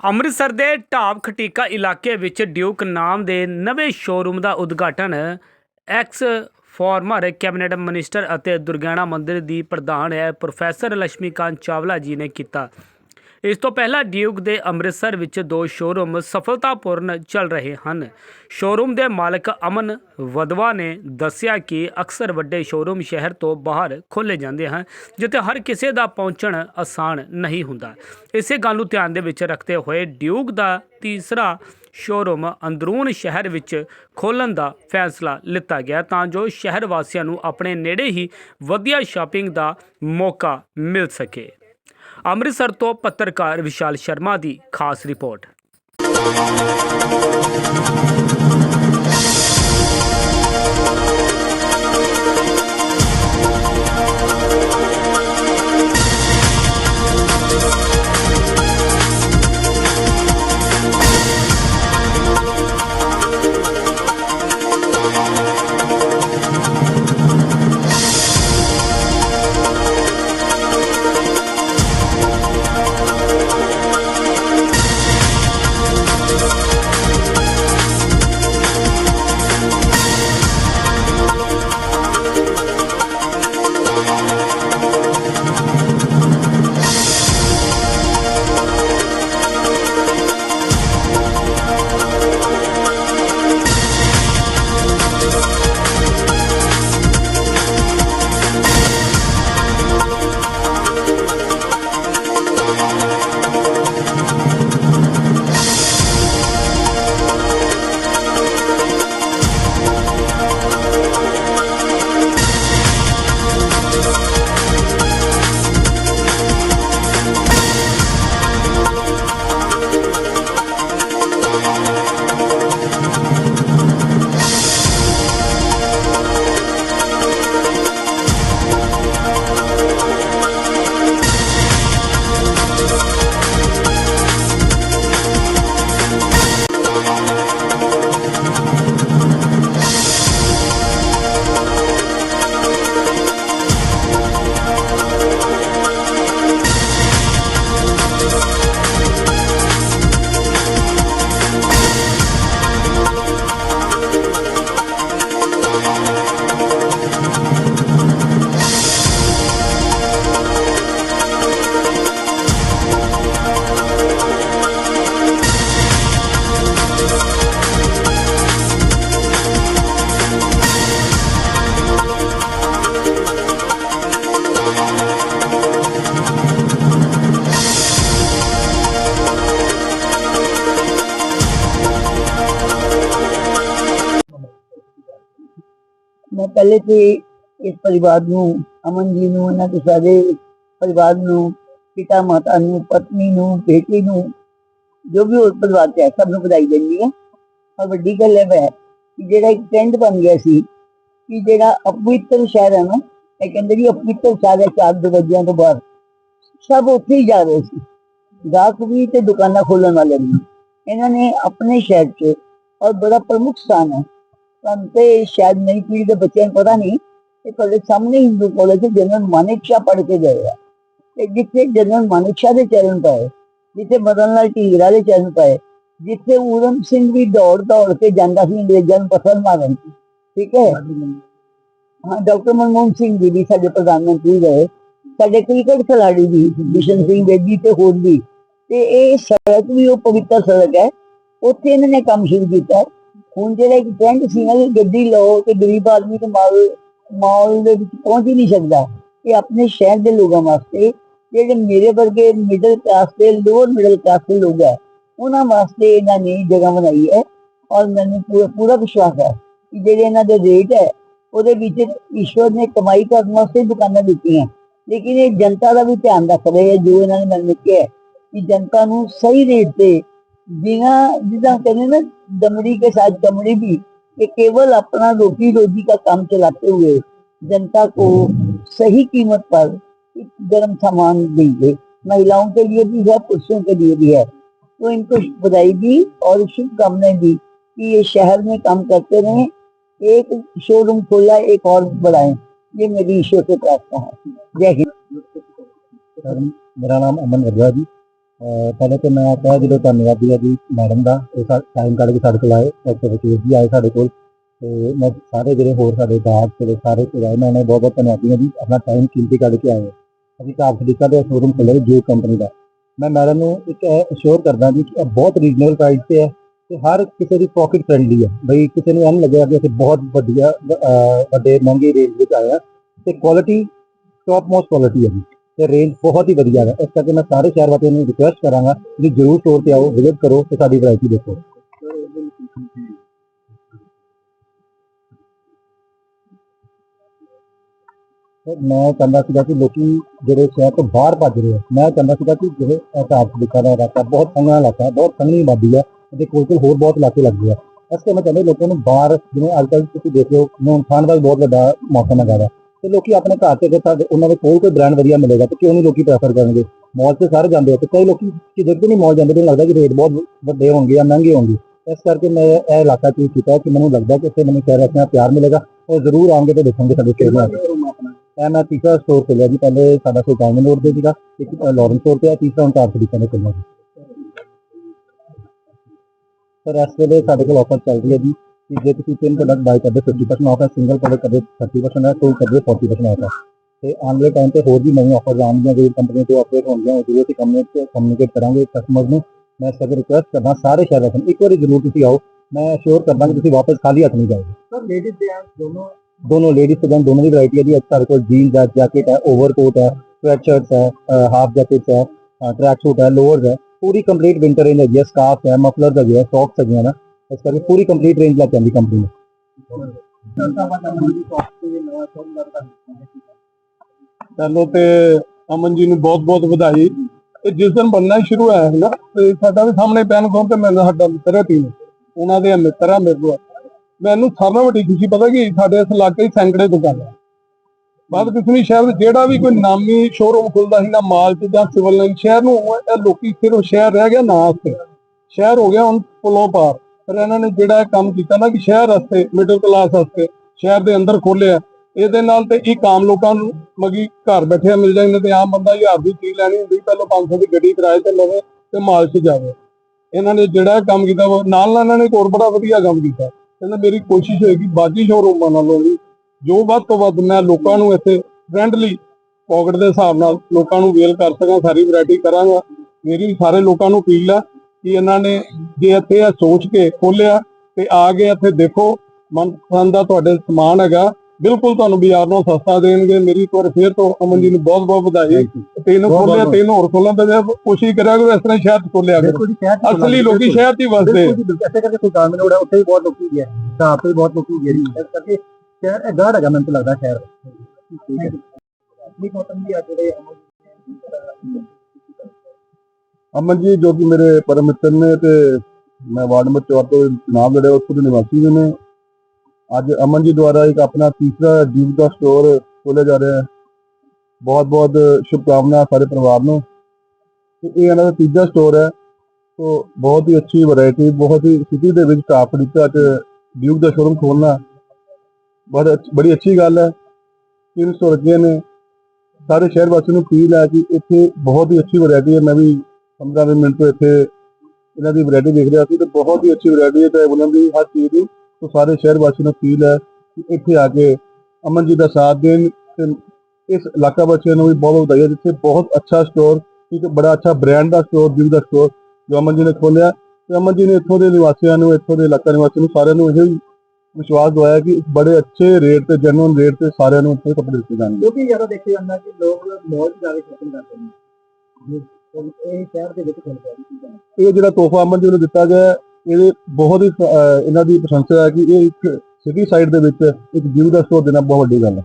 ਅੰਮ੍ਰਿਤਸਰ ਦੇ ਢਾਬ ਖਟੀਕਾ ਇਲਾਕੇ ਵਿੱਚ ਡਿਊਕ ਨਾਮ ਦੇ ਨਵੇਂ ਸ਼ੋਰੂਮ ਦਾ ਉਦਘਾਟਨ ਐਕਸ ਫਾਰਮਰ, ਕੈਬਨਿਟ ਮਿਨਿਸਟਰ ਅਤੇ ਦੁਰਗਿਆਣਾ ਮੰਦਿਰ ਦੀ ਪ੍ਰਧਾਨ ਹੈ ਪ੍ਰੋਫੈਸਰ ਲక్ష్ਮੀਕਾਂਤ ਚਾਵਲਾ ਜੀ ਨੇ ਕੀਤਾ। ਇਸ ਤੋਂ ਪਹਿਲਾਂ ਡਿਊਕ ਦੇ ਅੰਮ੍ਰਿਤਸਰ ਵਿੱਚ ਦੋ ਸ਼ੋਰੂਮ ਸਫਲਤਾਪੂਰਨ ਚੱਲ ਰਹੇ ਹਨ। ਸ਼ੋਰੂਮ ਦੇ ਮਾਲਕ ਅਮਨ ਵਦਵਾ ਨੇ ਦੱਸਿਆ ਕਿ ਅਕਸਰ ਵੱਡੇ ਸ਼ੋਰੂਮ ਸ਼ਹਿਰ ਤੋਂ ਬਾਹਰ ਖੋਲੇ ਜਾਂਦੇ ਹਨ, ਜਿੱਥੇ ਹਰ ਕਿਸੇ ਦਾ ਪਹੁੰਚਣ ਆਸਾਨ ਨਹੀਂ ਹੁੰਦਾ। ਇਸੇ ਗੱਲ ਨੂੰ ਧਿਆਨ ਦੇ ਵਿੱਚ ਰੱਖਦੇ ਹੋਏ ਡਿਊਕ ਦਾ ਤੀਸਰਾ ਸ਼ੋਰੂਮ ਅੰਦਰੂਨ ਸ਼ਹਿਰ ਵਿੱਚ ਖੋਲਣ ਦਾ ਫੈਸਲਾ ਲਿੱਤਾ ਗਿਆ, ਤਾਂ ਜੋ ਸ਼ਹਿਰ ਵਾਸੀਆਂ ਨੂੰ ਆਪਣੇ ਨੇੜੇ ਹੀ ਵਧੀਆ ਸ਼ਾਪਿੰਗ ਦਾ ਮੌਕਾ ਮਿਲ ਸਕੇ। ਅੰਮ੍ਰਿਤਸਰ ਤੋਂ ਪੱਤਰਕਾਰ ਵਿਸ਼ਾਲ ਸ਼ਰਮਾ ਦੀ ਖਾਸ ਰਿਪੋਰਟ। ਮੈਂ ਪਹਿਲੇ ਤੇ ਇਸ ਪਰਿਵਾਰ ਨੂੰ, ਅਮਨ ਜੀ ਨੂੰ ਇਹਨਾਂ ਦੇ ਸਾਰੇ ਪਰਿਵਾਰ ਨੂੰ, ਪਿਤਾ ਮਾਤਾ ਨੂੰ, ਪਤਨੀ ਨੂੰ, ਬੇਟੀ ਨੂੰ, ਜੋ ਵੀ ਉਸ ਪਰਿਵਾਰ ਚ ਹੈ, ਸਭ ਨੂੰ ਵਧਾਈ ਦਿੰਦੀ ਹਾਂ। ਔਰ ਵੱਡੀ ਗੱਲ ਇਹ ਹੈ ਕਿ ਜਿਹੜਾ ਇੱਕ ਟ੍ਰੈਂਡ ਬਣ ਗਿਆ ਸੀ, ਕਿ ਜਿਹੜਾ ਅਪਵਿੱਤਰ ਸ਼ਹਿਰ ਹੈ ਨਾ, ਇਹ ਕਹਿੰਦੇ ਜੀ ਅਪਵਿੱਤਰ ਸ਼ਹਿਰ ਹੈ ਚਾਰ ਦਰਵਾਜ਼ਿਆਂ ਤੋਂ ਬਾਹਰ। ਸਭ ਉੱਥੇ ਹੀ ਜਾ ਰਹੇ ਸੀ। ਗਾਹਕ ਵੀ ਤੇ ਦੁਕਾਨਾਂ ਖੋਲਣ ਵਾਲੇ ਵੀ। ਇਹਨਾਂ ਨੇ ਆਪਣੇ ਸ਼ਹਿਰ 'ਚ ਔਰ ਬੜਾ ਪ੍ਰਮੁੱਖ ਸਥਾਨ ਹੈ। ਤੁਹਾਨੂੰ ਸ਼ਾਇਦ ਨਈ ਪੀੜ੍ਹੀ ਦੇ ਬੱਚਿਆਂ ਨੂੰ ਪਤਾ ਨਹੀਂ ਇਹ ਤੁਹਾਡੇ ਸਾਹਮਣੇ Hindu college general Manekshaw ਕੇ ਗਏ ਆ। ਤੇ ਜਿੱਥੇ ਜਨਰਲ ਮਾਨਿਕ ਦੇ ਚਰਨ ਪਏ, ਜਿੱਥੇ ਮਦਨ ਲਾਲ ਢੀਗਰਾ ਦੇ ਚਰਨ ਪਏ, ਜਿੱਥੇ ਊਧਮ ਸਿੰਘ ਵੀ ਦੌੜ ਦੌੜ ਕੇ ਜਾਂਦਾ ਸੀ, ਅੰਗਰੇਜ਼ਾਂ ਨੂੰ ਪੱਥਰ ਮਾਰਨ। ਠੀਕ ਹੈ? ਹਾਂ, ਡਾਕਟਰ ਮਨਮੋਹਨ ਸਿੰਘ ਜੀ ਵੀ ਸਾਡੇ ਪ੍ਰਧਾਨ ਮੰਤਰੀ ਰਹੇ। ਸਾਡੇ ਕ੍ਰਿਕਟ ਖਿਲਾੜੀ ਵੀ, ਬਿਸ਼ਨ ਸਿੰਘ ਬੇਦੀ ਤੇ ਹੋਰ ਵੀ। ਤੇ ਇਹ ਸੜਕ ਵੀ, ਉਹ ਪਵਿੱਤਰ ਸੜਕ ਹੈ। ਉੱਥੇ ਇਹਨਾਂ ਨੇ ਕੰਮ ਸ਼ੁਰੂ ਕੀਤਾ। ਹੁਣ ਜਿਹੜਾ ਇੱਕ ਟ੍ਰੈਂਡ ਸੀ ਨਾ ਕਿ ਗੱਡੀ ਲਓ ਤੇ ਗਰੀਬ ਆਦਮੀ ਤੇ ਮਾਲ ਮਾਲ ਦੇ ਵਿੱਚ ਪਹੁੰਚ ਹੀ ਨਹੀਂ ਸਕਦਾ। ਇਹ ਆਪਣੇ ਸ਼ਹਿਰ ਦੇ ਲੋਕਾਂ ਵਾਸਤੇ, ਜਿਹੜੇ ਮੇਰੇ ਵਰਗੇ ਮਿਡਲ ਕਲਾਸ ਦੇ ਲੋਅਰ ਮਿਡਲ ਕਲਾਸ ਦੇ ਲੋਕ ਹੈ, ਉਹਨਾਂ ਵਾਸਤੇ ਇਹਨਾਂ ਨੇ ਜਗ੍ਹਾ ਬਣਾਈ ਹੈ ਔਰ ਮੈਨੂੰ ਪੂਰਾ ਪੂਰਾ ਵਿਸ਼ਵਾਸ ਹੈ ਕਿ ਜਿਹੜੇ ਇਹਨਾਂ ਦੇ ਰੇਟ ਹੈ, ਉਹਦੇ ਵਿੱਚ ਈਸ਼ਵਰ ਨੇ ਕਮਾਈ ਕਰਨ ਵਾਸਤੇ ਦੁਕਾਨਾਂ ਦਿੱਤੀਆਂ। ਲੇਕਿਨ ਇਹ ਜਨਤਾ ਦਾ ਵੀ ਧਿਆਨ ਰੱਖ ਰਹੇ ਹੈ, ਜੋ ਇਹਨਾਂ ਨੇ ਮੈਨੂੰ ਕਿਹਾ ਕਿ ਜਨਤਾ ਨੂੰ ਸਹੀ ਰੇਟ ਤੇ बिना जितना कहने ना, दमड़ी के साथ चमड़ी भी, ये केवल अपना रोटी रोजी का काम चलाते हुए जनता को सही कीमत पर गर्म सामान देंगे महिलाओं के लिए भी है, पुरुषों के लिए भी है। तो इनको बधाई दी और शुभकामनाएँ दी कि ये शहर में काम करते रहे, एक शोरूम खोला, एक और बढ़ाए। ये मेरी ईश्वर से प्रार्थना है। जय हिंद। मेरा नाम अमन वर्धा जी। ਪਹਿਲੇ ਤਾਂ ਮੈਂ ਕਹਿ ਦਿਲੋਂ ਧੰਨਵਾਦੀ ਹਾਂ ਜੀ ਮੈਡਮ ਦਾ, ਇਹ ਟਾਈਮ ਕੱਢ ਕੇ ਸਾਡੇ ਕੋਲ ਆਏ ਡਾਕਟਰ ਰਕੇਸ਼ ਜੀ ਆਏ ਸਾਡੇ ਕੋਲ। ਤੇ ਮੈਂ ਸਾਰੇ ਜਿਹੜੇ ਹੋਰ ਸਾਡੇ ਗਾਹਕ ਜਿਹੜੇ ਸਾਰੇ ਕੋਲ ਆਏ, ਮੈਂ ਉਹਨਾਂ ਦਾ ਬਹੁਤ ਬਹੁਤ ਧੰਨਵਾਦੀ ਹਾਂ ਜੀ, ਆਪਣਾ ਟਾਈਮ ਕੀਮਤੀ ਕੱਢ ਕੇ ਆਏ। ਅਸੀਂ ਕਾਫ ਦਿੱਤਾ ਦੇ ਸ਼ੋਰੂਮ ਖੋਲ੍ਹਿਆ ਜੋ ਕੰਪਨੀ ਦਾ। ਮੈਂ ਮੈਡਮ ਨੂੰ ਇੱਕ ਅਸ਼ੋਰ ਕਰਦਾ ਜੀ ਕਿ ਇਹ ਬਹੁਤ ਰੀਜ਼ਨੇਬਲ ਪ੍ਰਾਈਸ ਤੇ ਹੈ ਤੇ ਹਰ ਕਿਸੇ ਦੀ ਪਾਕਟ ਫ੍ਰੈਂਡਲੀ ਹੈ। ਬਈ ਕਿਸੇ ਨੂੰ ਇਹ ਨਹੀਂ ਲੱਗਿਆ ਕਿ ਅਸੀਂ ਬਹੁਤ ਵਧੀਆ ਵੱਡੇ, ਮਹਿੰਗੇ ਰੇਂਜ ਵਿੱਚ ਆਇਆ ਤੇ ਕੁਆਲਿਟੀ ਟੌਪ ਮੋਸਟ ਕੁਆਲਿਟੀ ਹੈ ਜੀ। ਤੇ ਰੇਂਜ ਬਹੁਤ ਹੀ ਵਧੀਆ ਹੈ। ਇਸ ਕਰਕੇ ਮੈਂ ਸਾਰੇ ਸ਼ਹਿਰ ਵਾਸੀਆਂ ਨੂੰ ਰਿਕੁਐਸਟ ਕਰਾਂਗਾ ਕਿ ਜਰੂਰ ਸਟੋਰ ਤੇ ਆਓ ਵਿਜ਼ਿਟ ਕਰੋ ਤੇ ਸਾਡੀ ਵੈਰਾਈਟੀ ਦੇਖੋ। ਤੇ ਮੈਂ ਚਾਹੁੰਦਾ ਸੀਗਾ ਕਿ ਲੋਕੀ ਜਿਹੜੇ ਸ਼ਹਿਰ ਤੋਂ ਬਾਹਰ ਭੱਜ ਰਹੇ ਆ, ਮੈਂ ਚਾਹੁੰਦਾ ਸੀਗਾ ਕਿ ਜਿਹੜੇ ਆਟਾਪ ਦਿੱਕਾ ਦਾ ਇਲਾਕਾ ਬਹੁਤ ਸੰਘਣਾ ਇਲਾਕਾ ਹੈ, ਬਹੁਤ ਸੰਘਣੀ ਆਬਾਦੀ ਹੈ ਤੇ ਕੋਲ ਕੋਲ ਹੋਰ ਬਹੁਤ ਇਲਾਕੇ ਲੱਗਦੇ ਆ। ਇਸ ਕਰਕੇ ਮੈਂ ਚਾਹੁੰਦਾ ਲੋਕਾਂ ਨੂੰ ਬਾਹਰ, ਜਿਵੇਂ ਅੱਜ ਕੱਲ੍ਹ ਤੁਸੀਂ ਦੇਖ ਰਹੇ ਹੋ ਹੁਣ ਖਾਣ ਦਾ ਵੀ ਬਹੁਤ ਵੱਡਾ ਮੌਸਮ ਹੈਗਾ ਵਾ ਤੇ ਲੋਕੀ ਆਪਣੇ ਘਰ ਤੇ ਸਾਡੇ ਉਹਨਾਂ ਦੇ ਕੋਲ ਕੋਈ ਬ੍ਰਾਂਡ ਵਧੀਆ ਮਿਲੇਗਾ ਤੇ ਕਿਉਂ ਨਹੀਂ ਲੋਕੀ ਪ੍ਰੈਫਰ ਕਰਨਗੇ? ਮਾਲ ਤੇ ਸਾਰੇ ਜਾਂਦੇ ਆ ਤੇ ਕਈ ਲੋਕੀ ਕਿਤੇ ਵੀ ਨਹੀਂ ਮਾਲ ਜਾਂਦੇ, ਮੈਨੂੰ ਲੱਗਦਾ ਕਿ ਰੇਟ ਬਹੁਤ ਵੱਡੇ ਹੋਣਗੇ ਜਾਂ ਮਹਿੰਗੇ ਹੋਣਗੇ। ਇਸ ਕਰਕੇ ਮੈਂ ਇਹ ਇਲਾਕਾ ਚੂਜ਼ ਕੀਤਾ ਕਿ ਮੈਨੂੰ ਲੱਗਦਾ ਕਿ ਇੱਥੇ ਮੈਨੂੰ ਸ਼ਹਿਰ ਆਪਣਾ ਪਿਆਰ ਮਿਲੇਗਾ ਉਹ ਜ਼ਰੂਰ ਆਉਣਗੇ ਤੇ ਦੇਖਣਗੇ ਸਾਡੇ ਸ਼ਹਿਰ ਨਾਲ ਇਹ ਮੈਂ ਤੀਸਰਾ ਸਟੋਰ ਖੋਲਿਆ ਜੀ, ਪਹਿਲੇ ਸਾਡਾ ਕੋਈ ਡਾਇਮੰਡ ਰੋਡ ਤੇ ਸੀਗਾ, ਇੱਕ ਲਾਰੈਂਸ ਰੋਡ ਤੇ ਆ, ਤੀਸਰਾ ਹੁਣ ਚਾਰ ਤਰੀਕੇ ਨੇ ਖੋਲਿਆ ਜੀ। ਸਰ, ਇਸ ਵੇਲੇ ਸਾਡੇ ਕੋਲ ਆਫਰ ਚੱਲ ਰਹੀ ਹੈ ਜੀ। ਕਿ ਜੇ ਤੁਸੀਂ ਤਿੰਨ ਪ੍ਰੋਡਕਟ ਬਾਈ ਕਰਦੇ 50% ਆਫ ਹੈ ਸਿੰਗਲ ਪ੍ਰੋਡਕਟ ਕਰਦੇ 30% ਹੈ ਕੋਈ ਕਰਦੇ 40% ਆਫ ਹੈ ਤੇ ਆਉਣ ਵਾਲੇ ਟਾਈਮ ਤੇ ਹੋਰ ਵੀ ਨਵੀਂ ਆਫਰ ਆਉਣਗੀਆਂ ਜਿਹੜੀ ਕੰਪਨੀ ਤੋਂ ਆਪਰੇਟ ਹੋਣਗੀਆਂ ਉਹ ਜ਼ਰੂਰ ਅਸੀਂ ਕਮਿਊਨੀਕੇਟ ਕਮਿਊਨੀਕੇਟ ਕਰਾਂਗੇ ਕਸਟਮਰ ਨੂੰ ਮੈਂ ਸਭ ਰਿਕੁਐਸਟ ਕਰਦਾ ਸਾਰੇ ਸ਼ਹਿਰ ਵਾਸੀਆਂ ਨੂੰ ਇੱਕ ਵਾਰੀ ਜ਼ਰੂਰ ਤੁਸੀਂ ਆਓ ਮੈਂ ਸ਼ੋਰ ਕਰਦਾ ਕਿ ਤੁਸੀਂ ਵਾਪਸ ਖਾਲੀ ਹੱਥ ਨਹੀਂ ਜਾਓਗੇ सर लेडीज दोनों दोनों लेडीज से दोनों की वैरायटी है जी सारे को जीन्स है जैकेट है ओवरकोट है स्वेट शर्ट्स है हाफ जैकेट्स है ट्रैक सूट है लोअर्स है पूरी कंप्लीट विंटर रेंज है स्कार्फ है मफलर है सॉक्स है ਇਸ ਕਰਕੇ ਪੂਰੀ ਕੰਪਲੀਟ ਰੇਂਜ ਲੈ ਕੇ ਆਂਦੀ ਕੰਪਨੀ ਨੇ। ਚਲੋ ਤੇ ਅਮਨ ਜੀ ਨੂੰ ਬਹੁਤ ਬਹੁਤ ਵਧਾਈ। ਤੇ ਜਿਸ ਦਿਨ ਬੰਨਾ ਸ਼ੁਰੂ ਹੋਇਆ ਹੈ ਨਾ ਤੇ ਸਾਡਾ ਵੀ ਸਾਹਮਣੇ ਪੈਨ ਕੋਲ ਤੇ ਮੈਨੂੰ ਸਾਡਾ ਮਿੱਤਰ ਹੈ ਤੀਨ। ਉਹਨਾਂ ਦੇ ਮਿੱਤਰ ਆ ਮੇਰੇ ਕੋਲ। ਮੈਨੂੰ ਸਾਰਾ ਵੱਡੀ ਖੁਸ਼ੀ ਪਤਾ ਕਿ, ਸਾਡੇ ਇਸ ਇਲਾਕੇ 'ਚ ਸੈਂਕੜੇ ਦੁਕਾਨਾਂ ਬਾਦ ਕਿਸਨੀ ਸ਼ਹਿਰ ਦੇ ਜਿਹੜਾ ਵੀ ਕੋਈ ਨਾਮੀ ਸ਼ੋਰੂਮ ਖੁੱਲਦਾ ਸੀ ਨਾ, ਮਾਲ ਤੇ ਜਾਂ ਸਿਵਲ ਲਾਈਨ ਸ਼ਹਿਰ ਨੂੰ ਇਹ ਲੋਕੀ ਸਿਰਫ ਸ਼ਹਿਰ ਰਹਿ ਗਿਆ ਨਾ ਸ਼ਹਿਰ ਹੋ ਗਿਆ ਹੁਣ ਪੁਲੋਂ ਪਾਰ ਪਰ ਇਹਨਾਂ ਨੇ ਜਿਹੜਾ ਇਹ ਕੰਮ ਕੀਤਾ ਨਾ ਕਿ ਸ਼ਹਿਰ ਵਾਸਤੇ ਮਿਡਲ ਕਲਾਸ ਵਾਸਤੇ, ਸ਼ਹਿਰ ਦੇ ਅੰਦਰ ਖੋਲਿਆ ਇਹਦੇ ਨਾਲ ਤੇ ਇੱਕ ਆਮ ਲੋਕਾਂ ਨੂੰ ਮਗੀ ਘਰ ਬੈਠਿਆ ਮਿਲ ਜਾਂਦੇ ਤੇ ਆਮ ਬੰਦਾ ਹਜ਼ਾਰ ਦੀ ਚੀਜ਼ ਲੈਣੀ ਹੁੰਦੀ, ਪਹਿਲਾਂ 500 ਦੀ ਗੱਡੀ ਕਿਰਾਏ ਤੇ ਲਵੇ ਤੇ ਮਾਲ 'ਚ ਜਾਵੇ। ਇਹਨਾਂ ਨੇ ਜਿਹੜਾ ਇਹ ਕੰਮ ਕੀਤਾ ਨਾਲ ਨਾਲ ਇਹਨਾਂ ਨੇ ਇੱਕ ਹੋਰ ਬੜਾ ਵਧੀਆ ਕੰਮ ਕੀਤਾ। ਕਹਿੰਦਾ ਮੇਰੀ ਕੋਸ਼ਿਸ਼ ਹੋਏਗੀ ਬਾਕੀ ਸ਼ੋਰੂਮਾਂ ਨਾਲੋਂ ਵੀ ਜੋ। ਵੱਧ ਤੋਂ ਵੱਧ ਮੈਂ ਲੋਕਾਂ ਨੂੰ ਇੱਥੇ ਫ੍ਰੈਂਡਲੀ ਪਾਕਟ ਦੇ ਹਿਸਾਬ ਨਾਲ ਲੋਕਾਂ ਨੂੰ ਵੇਲ ਕਰ ਸਕਾਂ, ਸਾਰੀ ਵੈਰਾਈਟੀ ਕਰਾਂਗਾ। ਮੇਰੀ ਸਾਰੇ ਲੋਕਾਂ ਨੂੰ ਅਪੀਲ ਹੈ ਕਿ ਇਹਨਾਂ ਨੇ ਜੇ ਇੱਥੇ ਆ ਸੋਚ ਕੇ ਖੋਲਿਆ ਤੇ ਆ ਗਏ ਇੱਥੇ ਦੇਖੋ ਮਨਪਸੰਦ ਦਾ ਤੁਹਾਡੇ ਸਮਾਨ ਹੈਗਾ। ਬਿਲਕੁਲ ਤੁਹਾਨੂੰ ਬਾਜ਼ਾਰ ਨੂੰ ਸਸਤਾ ਦੇਣਗੇ। ਮੇਰੀ ਇੱਕ ਫੇਰ ਤੋਂ ਅਮਨ ਜੀ ਨੂੰ ਬਹੁਤ ਬਹੁਤ ਵਧਾਈ। ਤੈਨੂੰ ਖੋਲਿਆ ਤੈਨੂੰ ਹੋਰ ਖੋਲਣ ਦਾ ਕੋਸ਼ਿਸ਼ ਕਰਿਆ ਕਰੋ ਇਸ ਤਰ੍ਹਾਂ ਸ਼ਹਿਰ ਚ ਖੋਲਿਆ ਕਰੋ। ਅਸਲੀ ਲੋਕੀ ਸ਼ਹਿਰ ਦੀ ਵਸਦੇ। ਐਸੇ ਕਰਕੇ ਕੋਈ ਗਾਂ ਮਨੋੜਾ ਉੱਥੇ ਵੀ ਬਹੁਤ ਲੋਕੀ ਗਿਆ ਤਾਂ ਆਪੇ ਬਹੁਤ ਲੋਕੀ ਗਿਆ ਇਸ ਕਰਕੇ ਸ਼ਹਿਰ ਇਹ ਗਾੜ ਹੈਗਾ ਮੈਨੂੰ ਲੱਗਦਾ ਸ਼ਹਿਰ। ਠੀਕ ਹੈ। ਨਹੀਂ ਕੋਟਨ ਵੀ ਆ ਜਿਹੜੇ ਅਮਨ ਅਮਨ ਜੀ, ਜੋ ਕਿ ਮੇਰੇ ਪਰਮ ਮਿੱਤਰ ਨੇ ਤੇ ਮੈਂ ਵਾਰਡ ਨੰਬਰ 4 ਤੋਂ ਨਾਮ ਲੜਿਆ ਉੱਥੋਂ ਦੇ ਨਿਵਾਸੀ ਵੀ ਨੇ। ਅੱਜ ਅਮਨ ਜੀ ਦੁਆਰਾ ਇੱਕ ਆਪਣਾ ਤੀਸਰਾ ਜੀਵ ਦਾ ਸਟੋਰ ਖੋਲ੍ਹਿਆ ਜਾ ਰਿਹਾ ਹੈ। ਬਹੁਤ ਬਹੁਤ ਸ਼ੁਭਕਾਮਨਾ ਸਾਰੇ ਪਰਿਵਾਰ ਨੂੰ। ਤੇ ਇਹ ਇਹਨਾਂ ਦਾ ਤੀਜਾ ਸਟੋਰ ਹੈ। ਸੋ ਬਹੁਤ ਹੀ ਅੱਛੀ ਵੈਰਾਈਟੀ ਬਹੁਤ ਹੀ ਸਿਟੀ ਦੇ ਵਿੱਚ ਟਾਪ ਦਿੱਤਾ ਤੇ ਡਿਊਕ ਦਾ ਸ਼ੋਰੂਮ ਖੋਲਣਾ ਬਹੁਤ ਅੱਛ- ਬੜੀ ਅੱਛੀ ਗੱਲ ਹੈ। 300 ਲੱਗੇ ਨੇ। ਸਾਰੇ ਸ਼ਹਿਰ ਵਾਸੀਆਂ ਨੂੰ ਅਪੀਲ ਹੈ ਕਿ ਇੱਥੇ ਬਹੁਤ ਹੀ ਅੱਛੀ ਵੈਰਾਈਟੀ ਹੈ। ਮੈਂ ਵੀ 15 ਮਿੰਟ ਤੋਂ ਇੱਥੇ ਇਹਨਾਂ ਦੀ ਵੈਰਾਈਟੀ ਦੇਖ ਰਿਹਾ ਸੀ ਤੇ ਬਹੁਤ ਹੀ ਅੱਛੀ ਵੈਰਾਈਟੀ ਹੈ ਤੇ ਉਹਨਾਂ ਦੀ ਹਰ ਚੀਜ਼ ਦੀ ਸੋ ਸਾਰੇ ਸ਼ਹਿਰ ਵਾਸੀਆਂ ਨੂੰ ਅਪੀਲ ਹੈ ਕਿ ਇੱਥੇ ਆ ਕੇ ਅਮਨ ਜੀ ਦਾ ਸਾਥ ਦੇਣ ਤੇ ਇਸ ਇਲਾਕਾ ਵਾਸੀਆਂ ਨੂੰ ਵੀ ਬਹੁਤ ਵਧਾਈ ਜਿੱਥੇ ਬਹੁਤ ਅੱਛਾ ਸਟੋਰ ਇੱਕ ਬੜਾ ਅੱਛਾ ਬ੍ਰਾਂਡ ਦਾ ਸਟੋਰ ਜਿਮ ਦਾ ਸਟੋਰ ਜੋ ਅਮਨ ਜੀ ਨੇ ਖੋਲਿਆ ਤੇ ਅਮਨ ਜੀ ਨੇ ਇੱਥੋਂ ਦੇ ਨਿਵਾਸੀਆਂ ਨੂੰ, ਇੱਥੋਂ ਦੇ ਇਲਾਕਾ ਨਿਵਾਸੀਆਂ ਨੂੰ ਸਾਰਿਆਂ ਨੂੰ ਇਹ ਵਿਸ਼ਵਾਸ ਦਵਾਇਆ ਕਿ ਬੜੇ ਅੱਛੇ ਰੇਟ ਤੇ ਜੈਨੂਨ ਰੇਟ ਤੇ ਸਾਰਿਆਂ ਨੂੰ ਇੱਥੇ ਕੱਪੜੇ ਦਿੱਤੇ ਜਾਣਗੇ। ਕਿਉਂਕਿ ਜ਼ਿਆਦਾ ਦੇਖਿਆ ਜਾਂਦਾ ਕਿ ਲੋਕ ਮੌਲ 'ਚ ਜਾ ਕਰਦੇ ਨੇ। ਇਹ ਸ਼ਹਿਰ ਦੇ ਵਿੱਚ ਖੁੱਲ ਗਿਆ ਇਹ ਜਿਹੜਾ ਤੋਹਫਾ ਅਮਨ ਜੀ ਨੂੰ ਦਿੱਤਾ ਗਿਆ ਇਹ ਬਹੁਤ ਹੀ ਅਹ, ਇਹਨਾਂ ਦੀ ਪ੍ਰਸ਼ੰਸਾ ਹੈ ਕਿ ਇਹ ਇੱਕ ਸਿਟੀ ਸਾਈਡ ਦੇ ਵਿੱਚ ਇੱਕ ਜਿਮ ਦਾ ਸਟੋਰ ਦੇਣਾ ਬਹੁਤ ਵੱਡੀ ਗੱਲ ਹੈ।